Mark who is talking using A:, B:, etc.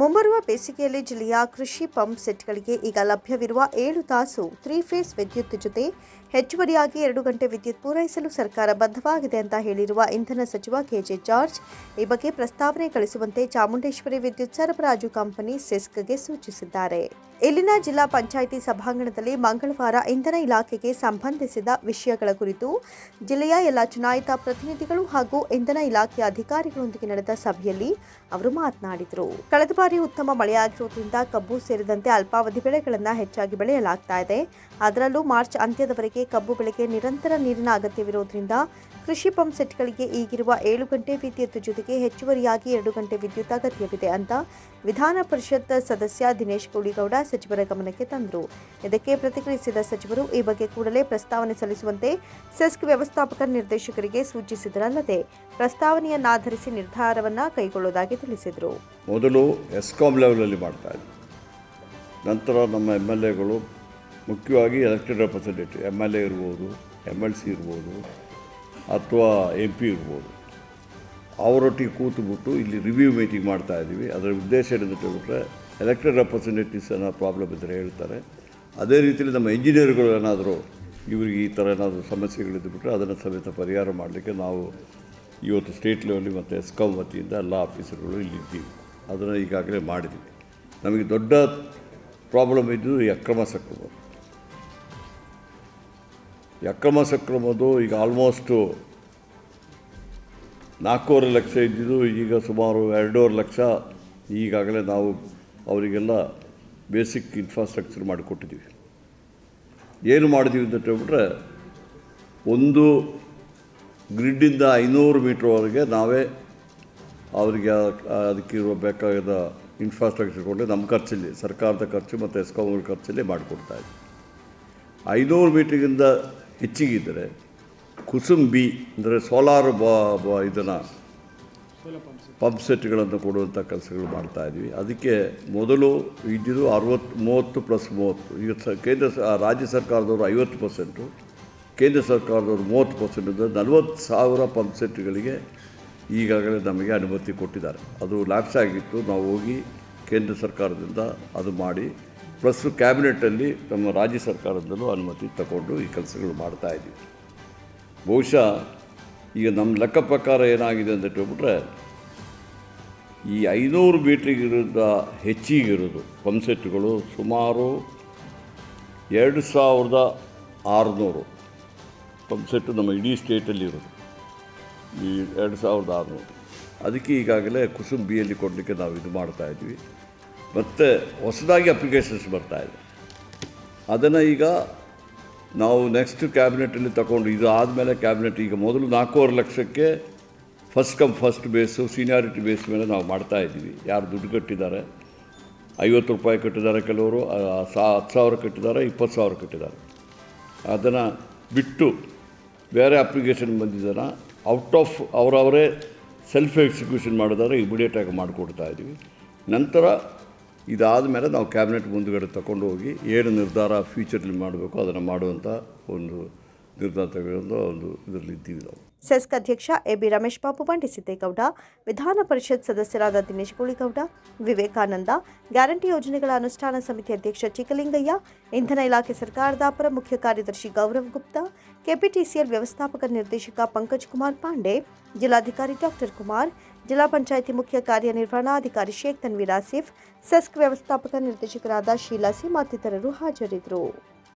A: ಮುಂಬರುವ ಬೇಸಿಗೆಯಲ್ಲಿ ಜಿಲ್ಲೆಯ ಕೃಷಿ ಪಂಪ್ ಸೆಟ್ಗಳಿಗೆ ಈಗ ಲಭ್ಯವಿರುವ ಏಳು ತಾಸು ತ್ರೀ ಫೇಸ್ ವಿದ್ಯುತ್ ಜೊತೆ ಹೆಚ್ಚುವರಿಯಾಗಿ ಎರಡು ಗಂಟೆ ವಿದ್ಯುತ್ ಪೂರೈಸಲು ಸರ್ಕಾರ ಬದ್ಧವಾಗಿದೆ ಅಂತ ಹೇಳಿರುವ ಇಂಧನ ಸಚಿವ ಕೆಜೆ ಜಾರ್ಜ್, ಈ ಬಗ್ಗೆ ಪ್ರಸ್ತಾವನೆ ಕಳಿಸುವಂತೆ ಚಾಮುಂಡೇಶ್ವರಿ ವಿದ್ಯುತ್ ಸರಬರಾಜು ಕಂಪನಿ ಸೆಸ್ಕ್ಗೆ ಸೂಚಿಸಿದ್ದಾರೆ. ಇಲ್ಲಿನ ಜಿಲ್ಲಾ ಪಂಚಾಯಿತಿ ಸಭಾಂಗಣದಲ್ಲಿ ಮಂಗಳವಾರ ಇಂಧನ ಇಲಾಖೆಗೆ ಸಂಬಂಧಿಸಿದ ವಿಷಯಗಳ ಕುರಿತು ಜಿಲ್ಲೆಯ ಎಲ್ಲ ಚುನಾಯಿತ ಪ್ರತಿನಿಧಿಗಳು ಹಾಗೂ ಇಂಧನ ಇಲಾಖೆಯ ಅಧಿಕಾರಿಗಳೊಂದಿಗೆ ನಡೆದ ಸಭೆಯಲ್ಲಿ ಅವರು ಮಾತನಾಡಿದರು. ಕಳೆದ ಬಾರಿ ಉತ್ತಮ ಮಳೆಯಾಗಿರುವುದರಿಂದ ಕಬ್ಬು ಸೇರಿದಂತೆ ಅಲ್ಪಾವಧಿ ಬೆಳೆಗಳನ್ನು ಹೆಚ್ಚಾಗಿ ಬೆಳೆಯಲಾಗ್ತಾ ಇದೆ. ಅದರಲ್ಲೂ ಮಾರ್ಚ್ ಅಂತ್ಯದವರೆಗೆ ಕಬ್ಬು ಬೆಳೆಗೆ ನಿರಂತರ ನೀರಿನ ಅಗತ್ಯವಿರುವುದರಿಂದ ಕೃಷಿ ಪಂಪ್ ಸೆಟ್ಗಳಿಗೆ ಈಗಿರುವ ಏಳು ಗಂಟೆ ವಿದ್ಯುತ್ ಜೊತೆಗೆ ಹೆಚ್ಚುವರಿಯಾಗಿ ಎರಡು ಗಂಟೆ ವಿದ್ಯುತ್ ಅಗತ್ಯವಿದೆ ಅಂತ ವಿಧಾನ ಪರಿಷತ್ ಸದಸ್ಯ ದಿನೇಶ್ ಗೌಡಿಗೌಡ ಸಚಿವರ ಗಮನಕ್ಕೆ ತಂದರು. ಇದಕ್ಕೆ ಪ್ರತಿಕ್ರಿಯಿಸಿದ ಸಚಿವರು, ಈ ಬಗ್ಗೆ ಕೂಡಲೇ ಪ್ರಸ್ತಾವನೆ ಸಲ್ಲಿಸುವಂತೆ ಸೆಸ್ಕ್ ವ್ಯವಸ್ಥಾಪಕ ನಿರ್ದೇಶಕರಿಗೆ ಸೂಚಿಸಿದರಲ್ಲದೆ, ಪ್ರಸ್ತಾವನೆಯನ್ನಾಧರಿಸಿ ನಿರ್ಧಾರವನ್ನು ಕೈಗೊಳ್ಳುವುದಾಗಿ ತಿಳಿಸಿದರು.
B: ಮೊದಲು ಎಸ್ಕಾಮ್ ಲೆವೆಲಲ್ಲಿ ಮಾಡ್ತಾ ಇದ್ವಿ ನಂತರ ನಮ್ಮ ಎಂ ಎಲ್ ಎಗಳು ಮುಖ್ಯವಾಗಿ elected representative, M L A ಇರ್ಬೋದು, ಎಂ ಎಲ್ ಸಿ ಇರ್ಬೋದು, ಅಥವಾ ಎಂ ಪಿ ಇರ್ಬೋದು. ಅವರೊಟ್ಟಿಗೆ ಕೂತುಬಿಟ್ಟು ಇಲ್ಲಿ ರಿವ್ಯೂ ಮೀಟಿಂಗ್ ಮಾಡ್ತಾ ಇದ್ದೀವಿ. ಅದರ ಉದ್ದೇಶ ಏನಂತ ಹೇಳಿಬಿಟ್ರೆ ಎಲೆಕ್ಟೆಡ್ ರೆಪ್ರೆಸೆಂಟೇಟಿವ್ಸ್ ಏನೋ ಪ್ರಾಬ್ಲಮ್ ಇದ್ದರೆ ಹೇಳ್ತಾರೆ. ಅದೇ ರೀತಿಯಲ್ಲಿ ನಮ್ಮ ಇಂಜಿನಿಯರ್ಗಳು ಏನಾದರೂ ಇವರಿಗೆ ಈ ಥರ ಏನಾದರೂ ಸಮಸ್ಯೆಗಳಿದ್ದು ಬಿಟ್ಟರೆ ಅದನ್ನು ಸಮೇತ ಪರಿಹಾರ ಮಾಡಲಿಕ್ಕೆ ನಾವು ಇವತ್ತು ಸ್ಟೇಟ್ ಲೆವೆಲ್ಲಿ ಮತ್ತು ಎಸ್ಕಾಂ ವತಿಯಿಂದ ಎಲ್ಲ ಆಫೀಸರ್ಗಳು ಇಲ್ಲಿದ್ದೀವಿ ಅದನ್ನು ಈಗಾಗಲೇ ಮಾಡಿದ್ವಿ. ನಮಗೆ ದೊಡ್ಡ ಪ್ರಾಬ್ಲಮ್ ಇದ್ದು ಈ ಅಕ್ರಮ ಸಕ್ರಮ. ಈ ಅಕ್ರಮ ಸಕ್ರಮದು ಈಗ ಆಲ್ಮೋಸ್ಟು ನಾಲ್ಕೂವರೆ ಲಕ್ಷ ಇದ್ದಿದ್ದು, ಈಗ ಸುಮಾರು ಎರಡೂವರೆ ಲಕ್ಷ ಈಗಾಗಲೇ ನಾವು ಅವರಿಗೆಲ್ಲ ಬೇಸಿಕ್ ಇನ್ಫ್ರಾಸ್ಟ್ರಕ್ಚರ್ ಮಾಡಿಕೊಟ್ಟಿದ್ದೀವಿ. ಏನು ಮಾಡಿದ್ದೀವಿ ಅಂತ ಹೇಳ್ಬಿಟ್ರೆ, ಒಂದು ಗ್ರಿಡ್ಡಿಂದ ಐನೂರು ಮೀಟ್ರ್ವರೆಗೆ ನಾವೇ ಅವರಿಗೆ ಅದಕ್ಕಿರುವ ಬೇಕಾದ ಇನ್ಫ್ರಾಸ್ಟ್ರಕ್ಚರ್ ಕೊಟ್ಟು ನಮ್ಮ ಖರ್ಚಲ್ಲಿ, ಸರ್ಕಾರದ ಖರ್ಚು ಮತ್ತು ಎಸ್ಕಾಮ್ಗಳ ಖರ್ಚಲ್ಲಿ ಮಾಡಿಕೊಡ್ತಾ ಇದ್ದೀವಿ ಐನೂರು ಮೀಟ್ರಿಗಿಂತ ಹೆಚ್ಚಿಗಿದ್ದರೆ ಕುಸುಮ್ ಬಿ ಅಂದರೆ ಸೋಲಾರ್ ಬ ಇದನ್ನು ಪಂಪ್ ಸೆಟ್ಗಳನ್ನು ಕೊಡುವಂಥ ಕೆಲಸಗಳು ಮಾಡ್ತಾ ಇದ್ವಿ. ಅದಕ್ಕೆ ಮೊದಲು ಇದ್ದಿದ್ದು ಅರವತ್ತು ಮೂವತ್ತು ಪ್ಲಸ್ ಮೂವತ್ತು. ಈಗ ಸ ಕೇಂದ್ರ ರಾಜ್ಯ ಸರ್ಕಾರದವರು ಐವತ್ತು ಪರ್ಸೆಂಟು, ಕೇಂದ್ರ ಸರ್ಕಾರದವರು ಮೂವತ್ತು ಪರ್ಸೆಂಟ್ ಅಂದರೆ ನಲವತ್ತು ಸಾವಿರ ಪಂಪ್ ಸೆಟ್ಗಳಿಗೆ ಈಗಾಗಲೇ ನಮಗೆ ಅನುಮತಿ ಕೊಟ್ಟಿದ್ದಾರೆ. ಅದು ಲ್ಯಾಪ್ಸ್ ಆಗಿತ್ತು. ನಾವು ಹೋಗಿ ಕೇಂದ್ರ ಸರ್ಕಾರದಿಂದ ಅದು ಮಾಡಿ ಪ್ಲಸ್ ಕ್ಯಾಬಿನೆಟಲ್ಲಿ ನಮ್ಮ ರಾಜ್ಯ ಸರ್ಕಾರದಲ್ಲೂ ಅನುಮತಿ ತಗೊಂಡು ಈ ಕೆಲಸಗಳು ಮಾಡ್ತಾ ಇದ್ದೀವಿ. ಬಹುಶಃ ಈಗ ನಮ್ಮ ಲೆಕ್ಕ ಪ್ರಕಾರ ಏನಾಗಿದೆ ಅಂತ ಹೇಳ್ಬಿಟ್ರೆ ಈ ಐನೂರು ಮೀಟ್ರಿಗಿರೋದ ಹೆಚ್ಚಿಗಿರೋದು ಪಂಪ್ಸೆಟ್ಗಳು ಸುಮಾರು ಎರಡು ಸಾವಿರದ ಆರುನೂರು ಪಂಪ್ಸೆಟ್ಟು ನಮ್ಮ ಇಡೀ ಸ್ಟೇಟಲ್ಲಿ ಇರೋದು. ಈ ಎರಡು ಸಾವಿರದ ಆರುನೂರು. ಅದಕ್ಕೆ ಈಗಾಗಲೇ ಕುಸುಮ್ ಬಿಯಲ್ಲಿ ಕೊಡಲಿಕ್ಕೆ ನಾವು ಇದು ಮಾಡ್ತಾ ಇದ್ವಿ. ಮತ್ತು ಹೊಸದಾಗಿ ಅಪ್ಲಿಕೇಶನ್ಸ್ ಬರ್ತಾ ಇದೆ. ಅದನ್ನು ಈಗ ನಾವು ನೆಕ್ಸ್ಟ್ ಕ್ಯಾಬಿನೆಟಲ್ಲಿ ತಗೊಂಡು ಇದು ಆದಮೇಲೆ ಕ್ಯಾಬಿನೆಟ್ ಈಗ ಮೊದಲು ನಾಲ್ಕೂವರೆ ಲಕ್ಷಕ್ಕೆ first come first base seniority base ಮೇಲೆ ನಾವು ಮಾಡ್ತಾ ಇದ್ದೀವಿ. ಯಾರು ದುಡ್ಡು ಕಟ್ಟಿದ್ದಾರೆ? ಐವತ್ತು ರೂಪಾಯಿ ಕಟ್ಟಿದ್ದಾರೆ ಕೆಲವರು ಸಾ, ಹತ್ತು ಸಾವಿರ ಕಟ್ಟಿದ್ದಾರೆ, ಇಪ್ಪತ್ತು ಸಾವಿರ ಕಟ್ಟಿದ್ದಾರೆ. ಅದನ್ನು ಬಿಟ್ಟು ಬೇರೆ ಅಪ್ಲಿಕೇಶನ್ ಬಂದಿದ್ದಾನ ಔಟ್ ಆಫ್ ಅವರವರೇ ಸೆಲ್ಫ್ ಎಕ್ಸಿಕ್ಯೂಷನ್ ಮಾಡಿದ್ರೆ, ಇಮಿಡಿಯೇಟಾಗಿ ಮಾಡಿಕೊಡ್ತಾ ಇದ್ದೀವಿ. ನಂತರ ಇದಾದ ಮೇಲೆ ನಾವು ಕ್ಯಾಬಿನೆಟ್ ಮುಂದುಗಡೆ ತಗೊಂಡು ಹೋಗಿ ಏನು ನಿರ್ಧಾರ ಫ್ಯೂಚರ್ಲಿ ಮಾಡಬೇಕು, ಅದನ್ನು ಮಾಡುವಂಥ ಒಂದು ನಿರ್ಧಾರ ತಗೊಳ್ಳೋ ಒಂದು ಇದರಲ್ಲಿ ಇದ್ದೀವಿ ನಾವು.
A: ಸೆಸ್ಕ್ ಅಧ್ಯಕ್ಷ ಎಬಿ ರಮೇಶ್ ಬಾಬು ಬಂಡಿಸಿದ್ದೇಗೌಡ ವಿಧಾನ ಪರಿಷತ್ ಸದಸ್ಯರಾದ ದಿನೇಶ್ ಗುಳಿಗೌಡ ವಿವೇಕಾನಂದ, ಗ್ಯಾರಂಟಿ ಯೋಜನೆಗಳ ಅನುಷ್ಠಾನ ಸಮಿತಿ ಅಧ್ಯಕ್ಷ ಚಿಕ್ಕಲಿಂಗಯ್ಯ, ಇಂಧನ ಇಲಾಖೆ ಸರ್ಕಾರದ ಅಪರ ಮುಖ್ಯ ಕಾರ್ಯದರ್ಶಿ ಗೌರವ್ ಗುಪ್ತಾ, ಕೆಪಿಟಿಸಿಎಲ್ ವ್ಯವಸ್ಥಾಪಕ ನಿರ್ದೇಶಕ ಪಂಕಜ್ ಕುಮಾರ್ ಪಾಂಡೆ, ಜಿಲ್ಲಾಧಿಕಾರಿ ಡಾಕ್ಟರ್ ಕುಮಾರ್, ಜಿಲ್ಲಾ ಪಂಚಾಯಿತಿ ಮುಖ್ಯ ಕಾರ್ಯನಿರ್ವಹಣಾಧಿಕಾರಿ ಶೇಖ್ ತನ್ವೀರ್ ಆಸಿಫ್, ಸೆಸ್ಕ್ ವ್ಯವಸ್ಥಾಪಕ ನಿರ್ದೇಶಕರಾದ ಶೀಲಾ ಸಿ ಮತ್ತಿತರರು ಹಾಜರಿದ್ದರು.